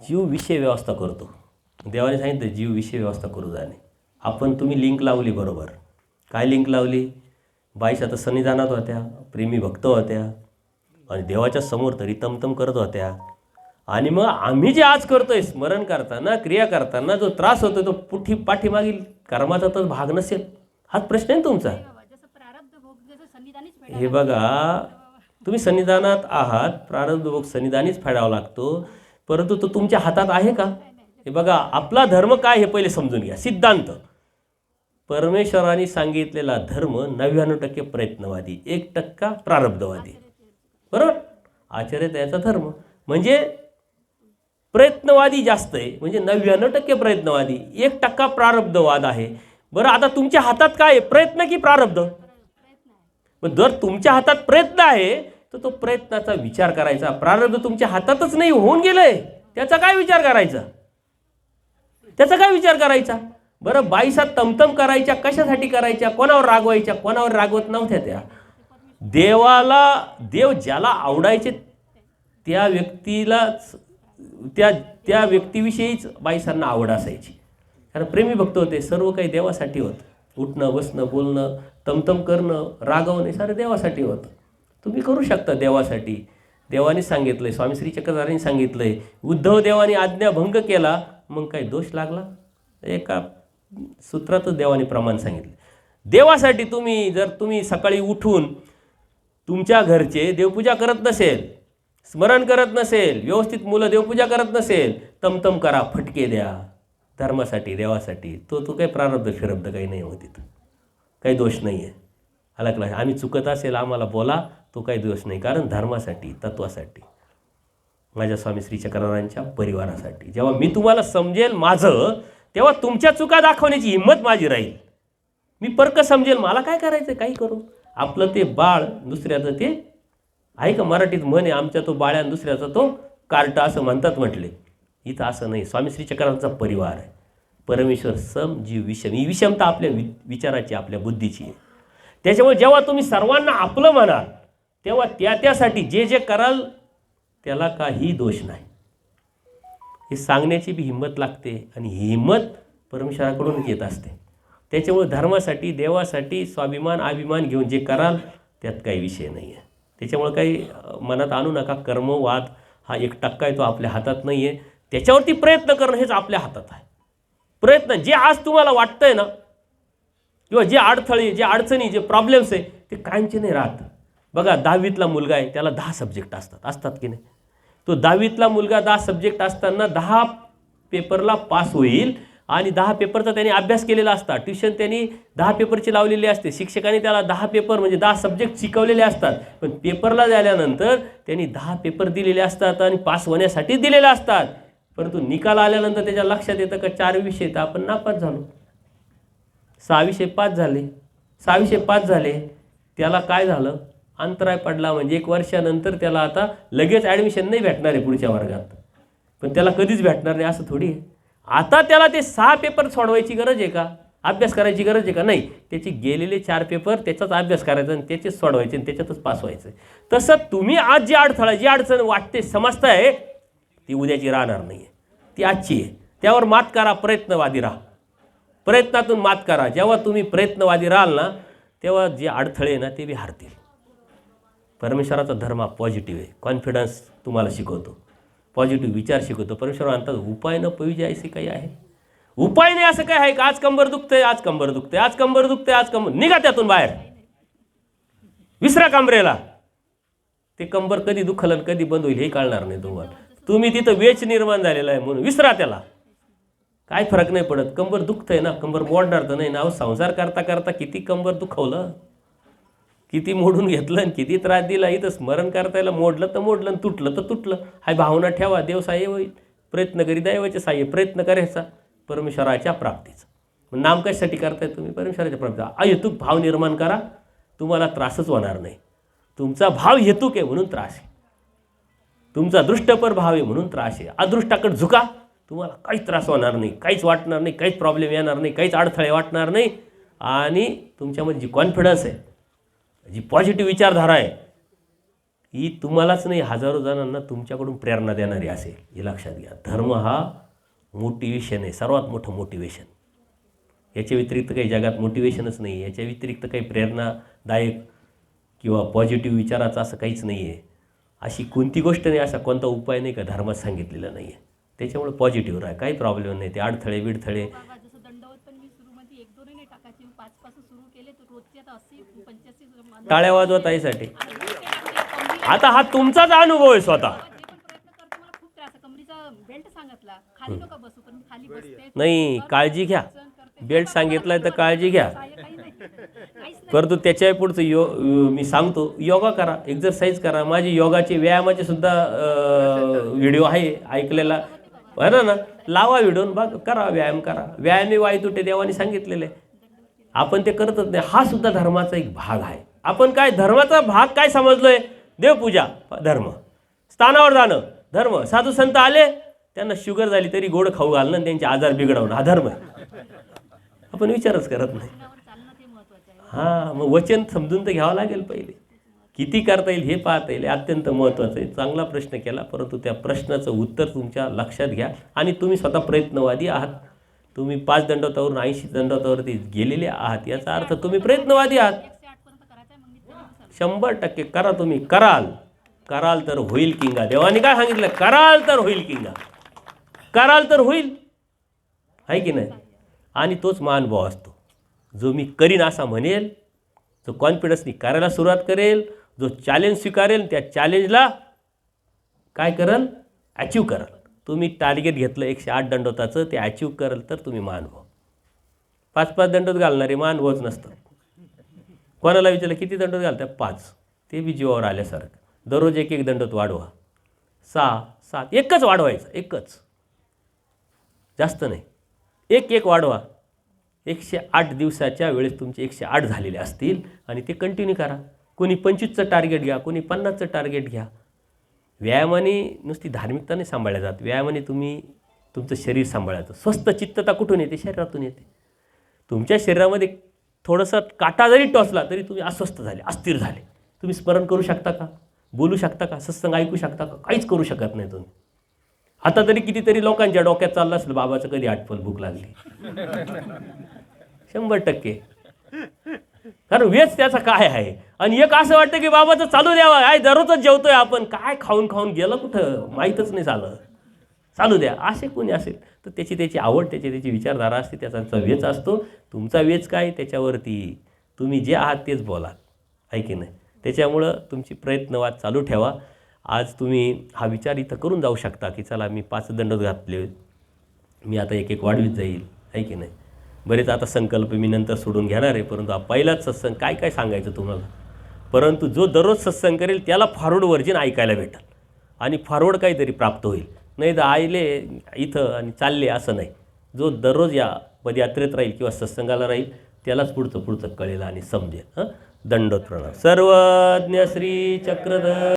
जीव विषय व्यवस्था करतो. देवाने सांगितलं जीव विषय व्यवस्था करू जाणे. आपण तुम्ही लिंक लावली बरोबर. काय लिंक लावली? बाईस आता सन्निधानात होत्या प्रेमी भक्त होत्या आणि देवाच्या समोर तरी तमतम करत होत्या. आणि मग आम्ही जे आज करतोय स्मरण करताना क्रिया करताना जो त्रास होतो तो पुठी पाठीमागील कर्माचा तर भाग नसेल. हाच प्रश्न आहे ना तुमचा? हे बघा तुम्ही सन्निधानात आहात प्रारब्ध भोग सन्निधानीच फेडावा लागतो. परंतु तो तुमच्या हातात आहे का? हे बघा आपला धर्म काय हे पहिले समजून घ्या. सिद्धांत. परमेश्वराने सांगितलेला धर्म नव्याण्णव टक्के प्रयत्नवादी एक टक्का प्रारब्धवादी. बरोबर? आचार्य त्याचा धर्म. म्हणजे प्रयत्नवादी जास्त आहे म्हणजे नव्याण्णव टक्के प्रयत्नवादी एक टक्का प्रारब्धवाद आहे. बरं आता तुमच्या हातात काय आहे? प्रयत्न की प्रारब्ध? मग जर तुमच्या हातात प्रयत्न आहे तर तो प्रयत्नाचा विचार करायचा. प्रारब्ध तुमच्या हातातच नाही होऊन गेलंय. त्याचा काय विचार करायचा? त्याचा काय विचार करायचा? बरं बाईसा तमतम करायच्या कशासाठी करायच्या कोणावर रागवायच्या कोणावर रागवत नव्हत्या त्या? देवाला देव ज्याला आवडायचे त्या व्यक्तीलाच त्या त्या व्यक्तीविषयीच बाईसांना आवड असायची. कारण प्रेमी भक्त होते सर्व काही देवासाठी होतं. उठणं बसणं बोलणं तमतम करणं रागवणं हे सारं देवासाठी होतं. तुम्ही करू शकता देवासाठी. देवाने सांगितलंय स्वामी श्री चक्रधारीने सांगितलंय उद्धव देवाने आज्ञाभंग केला मग काही दोष लागला? एका सूत्रातच देवाने प्रमाण सांगितलं. देवासाठी तुम्ही जर तुम्ही सकाळी उठून तुमच्या घरचे देवपूजा करत नसेल स्मरण करत नसेल व्यवस्थित मुलं देवपूजा करत नसेल तमतम करा फटके द्या. धर्मासाठी देवासाठी तो तो काही प्रारब्ध फिरब्ध काही नाही होत तिथं काही दोष नाही आहे आला आम्ही चुकत असेल आम्हाला बोला तो काही दोष नाही. कारण धर्मासाठी तत्वासाठी माझ्या स्वामी श्री चक्रांच्या परिवारासाठी. जेव्हा मी तुम्हाला समजेल माझं तेव्हा तुमच्या चुका दाखवण्याची हिंमत माझी राहील. मी परक समजेल मला काय करायचं काही करू? आपलं ते बाळ दुसऱ्याचं ते आहे का मराठीत म्हणे आहे आमच्या तो बाळ्या आणि दुसऱ्याचा तो कार्ट असं म्हणतात म्हटले. इथं असं नाही. स्वामी श्री चक्रांचा परिवार आहे. परमेश्वर सम जीव विषम. ही विषमता आपल्या वि विचाराची आपल्या बुद्धीची आहे. त्याच्यामुळे जेव्हा तुम्ही सर्वांना आपलं म्हणाल तेव्हा त्या त्यासाठी जे जे कराल त्याला काही दोष नाही. हे सांगण्याची बी हिंमत लागते आणि ही हिंमत परमेश्वराकडून येत असते. त्याच्यामुळे धर्मासाठी देवासाठी स्वाभिमान अभिमान घेऊन जे कराल त्यात काही विषय नाही आहे त्याच्यामुळे काही मनात आणू नका कर्मवाद हा एक टक्का आहे तो आपल्या हातात नाही आहे त्याच्यावरती प्रयत्न करणं हेच आपल्या हातात आहे. प्रयत्न जे आज तुम्हाला वाटतंय ना किंवा जे अडथळे जे अडचणी जे प्रॉब्लेम्स आहे ते कायमचे नाही राहत. बघा दहावीतला मुलगा आहे त्याला दहा सब्जेक्ट असतात. असतात की नाही? तो दहावीतला मुलगा दहा सब्जेक्ट असताना दहा पेपरला पास होईल आणि दहा पेपरचा त्याने अभ्यास केलेला असता. ट्युशन त्यांनी दहा पेपरची लावलेली असते. शिक्षकाने त्याला दहा पेपर म्हणजे दहा सब्जेक्ट शिकवलेले असतात. पण पेपरला झाल्यानंतर त्यांनी दहा पेपर दिलेले असतात आणि पास होण्यासाठी दिलेले असतात. परंतु निकाल आल्यानंतर त्याच्या लक्षात येतं का चार विषय तर आपण नापास झालो. सहा विषय पास झाले. सहा विषय पास झाले. त्याला काय झालं? अंतराय पडला म्हणजे एक वर्षानंतर त्याला आता लगेच ॲडमिशन नाही भेटणार आहे पुढच्या वर्गात. पण त्याला कधीच भेटणार नाही असं थोडी आहे. आता त्याला ते सहा पेपर सोडवायची गरज आहे का? अभ्यास करायची गरज आहे का? नाही. त्याचे गेलेले चार पेपर त्याचाच अभ्यास करायचा आणि त्याचेच सोडवायचे आणि त्याच्यातच पास व्हायचं. तसं तुम्ही आज जी अडथळा जी अडचण वाटते समजताय ती उद्याची राहणार नाही आहे ती आजची आहे. त्यावर मात करा प्रयत्नवादी राहा. प्रयत्नातून मात करा. जेव्हा तुम्ही प्रयत्नवादी राहाल ना तेव्हा जे अडथळे आहे ना ते बी हारतील. परमेश्वराचा धर्म हा पॉझिटिव्ह आहे. कॉन्फिडन्स तुम्हाला शिकवतो. पॉझिटिव्ह विचार शिकवतो. परमेश्वर म्हणतात उपाय न पविजे असे काही आहे. उपाय नाही असं काय आहे का? आज कंबर दुखते आज कंबर दुखते आज कंबर दुखते आज कंबर निघा त्यातून बाहेर. विसरा कंबरेला. ते कंबर कधी दुखल आणि कधी बंद होईल हे कळणार नाही तुम्हाला. तुम्ही तिथं वेच निर्माण झालेला आहे म्हणून विसरा त्याला. काय फरक नाही पडत. कंबर दुखतंय ना. कंबर मोडणार तर नाही ना. संसार करता करता किती कंबर दुखवलं? किती मोडून घेतलं आणि किती त्रास दिला इथं स्मरण करता येईल मोडलं तर मोडलं आणि तुटलं तर तुटलं. हाय भावना ठेवा देव साह्य होईल. प्रयत्न करी दैवाचे साह्य प्रयत्न करायचा. परमेश्वराच्या प्राप्तीचा. नाम कशासाठी करताय तुम्ही? परमेश्वराच्या प्राप्तीचा. अहेतुक भाव निर्माण करा. तुम्हाला त्रासच होणार नाही. तुमचा भाव हेतुक आहे म्हणून त्रास आहे. तुमचा दृष्टपर भाव आहे म्हणून त्रास आहे. अदृष्टाकडे झुका. तुम्हाला काहीच त्रास होणार नाही. काहीच वाटणार नाही. काहीच प्रॉब्लेम येणार नाही. काहीच अडथळे वाटणार नाही. आणि तुमच्यामध्ये जी कॉन्फिडन्स आहे जी पॉझिटिव्ह विचारधारा आहे ही तुम्हालाच नाही हजारो जणांना तुमच्याकडून प्रेरणा देणारी असेल हे लक्षात घ्या. धर्म हा मोटिवेशन आहे सर्वात मोठं मोटिवेशन याच्या व्यतिरिक्त काही जगात मोटिवेशनच नाही याच्या व्यतिरिक्त काही प्रेरणादायक किंवा पॉझिटिव्ह विचाराचं असं काहीच नाही आहे. अशी कोणती गोष्ट नाही असा कोणता उपाय नाही का धर्मात सांगितलेला नाही आहे. त्याच्यामुळे पॉझिटिव्ह राहा काही प्रॉब्लेम नाही ते अडथळे बिडथळे बाबा जसं दंडवत पण मी सुरू मध्ये एक दोन नाही टाकायचे मी पाच पासून सुरू केले तर रोजचे आता अस्सी पंच्याऐंशी टाळ्या वाजवत आईसाठी आता हा तुमचाच अनुभव आहे स्वतः. नाही काळजी घ्या. बेल्ट सांगितलाय तर काळजी घ्या. करतो परंतु त्याच्या पुढचं यो मी सांगतो योगा करा एक्झरसाईज करा. माझी योगाचे व्यायामाचे सुद्धा व्हिडिओ आहे ऐकलेला. बरं ना? लावा व्हिडिओ बघ करा व्यायाम करा. व्यायामे वायुतुटे देवाने सांगितलेले. आपण ते करतच नाही. हा सुद्धा धर्माचा एक भाग आहे. आपण काय धर्माचा भाग काय समजलो आहे देवपूजा धर्म. स्थानावर जाणं धर्म. साधू संत आले त्यांना शुगर झाली तरी गोड खाऊ घालणं त्यांचे आजार बिघडवणं. हा धर्म आहे. आपण विचारच करत नाही. हां मग वचन समजून तर घ्यावं लागेल पहिले. किती करता येईल हे पाहता येईल. अत्यंत महत्त्वाचं आहे. चांगला प्रश्न केला परंतु त्या प्रश्नाचं उत्तर तुमच्या लक्षात घ्या आणि तुम्ही स्वतः प्रयत्नवादी आहात. तुम्ही पाच दंडवतावरून ऐंशी दंडवतावरती गेलेले आहात याचा अर्थ तुम्ही प्रयत्नवादी आहात. शंभर टक्के करा तुम्ही कराल. कराल तर होईल किंगा. देवाने काय सांगितलं? कराल तर होईल किंगा. कराल तर होईल. आहे की नाही? आणि तोच महानुभव असतो. जो मी करीन असा म्हणेल जो कॉन्फिडन्सनी करायला सुरुवात करेल जो चॅलेंज स्वीकारेल त्या चॅलेंजला काय करल? अचीव कराल. तुम्ही टार्गेट घेतलं एकशे आठ दंडोताचं ते अचीव कराल तर तुम्ही महानुभव पाच पाच दंडोत घालणारे महानुभवच नसतं कोणाला विचारलं किती दंडोत घालतात पाच. ते बी जीवावर आल्यासारखं. दररोज एक एक दंडोत वाढवा. सहा सात एकच वाढवायचं एकच. जास्त नाही. एक एक वाढवा. एकशे आठ दिवसाच्या वेळेस तुमचे एकशे आठ झालेले असतील आणि ते कंटिन्यू करा. कोणी पंचवीसचं टार्गेट घ्या कोणी पन्नासचं टार्गेट घ्या. व्यायामाने नुसती धार्मिकता नाही सांभाळल्या जात. व्यायामाने तुम्ही तुमचं शरीर सांभाळायचं स्वस्थ चित्तता कुठून येते? शरीरातून येते. तुमच्या शरीरामध्ये थोडंसं काटा जरी टोचला तरी तुम्ही अस्वस्थ झाले अस्थिर झाले. तुम्ही स्मरण करू शकता का? बोलू शकता का? सत्संग ऐकू शकता का? काहीच करू शकत नाही तुम्ही. आता तरी कितीतरी लोकांच्या डोक्यात चाललं असेल बाबाचं कधी आठवण भूक लागली. शंभर टक्के. कारण वेच त्याचा काय आहे? आणि एक असं वाटतं की बाबाचं चालू द्यावा. काय दररोजच जेवतोय आपण. काय खाऊन खाऊन गेलं कुठं? माहीतच नाही झालं. चालू द्या. असे कोणी असेल तर त्याची त्याची आवड त्याची त्याची विचारधारा असते. त्याचा त्याचा वेच असतो. तुमचा वेच काय? त्याच्यावरती. तुम्ही जे आहात तेच बोला. आहे की नाही? त्याच्यामुळं तुमची प्रयत्नवाद चालू ठेवा. आज तुम्ही हा विचार इथं करून जाऊ शकता की चला मी पाच दंड घातले. मी आता एक एक वाढवीत जाईल. आहे की नाही? बरेच आता संकल्प मी नंतर सोडून घेणार आहे परंतु हा पहिलाच सत्संग काय काय सांगायचं तुम्हाला? परंतु जो दररोज सत्संग करेल त्याला फॉरवर्ड वर्जिन ऐकायला भेटेल. आणि फॉरवर्ड काहीतरी प्राप्त होईल. नाही तर आयले इथं आणि चालले असं नाही. जो दररोज या पदयात्रेत राहील किंवा सत्संगाला राहील त्यालाच पुढचं पुढचं कळेल आणि समजेल. हं? दंडोत प्रणाम सर्वज्ञ श्री चक्रधर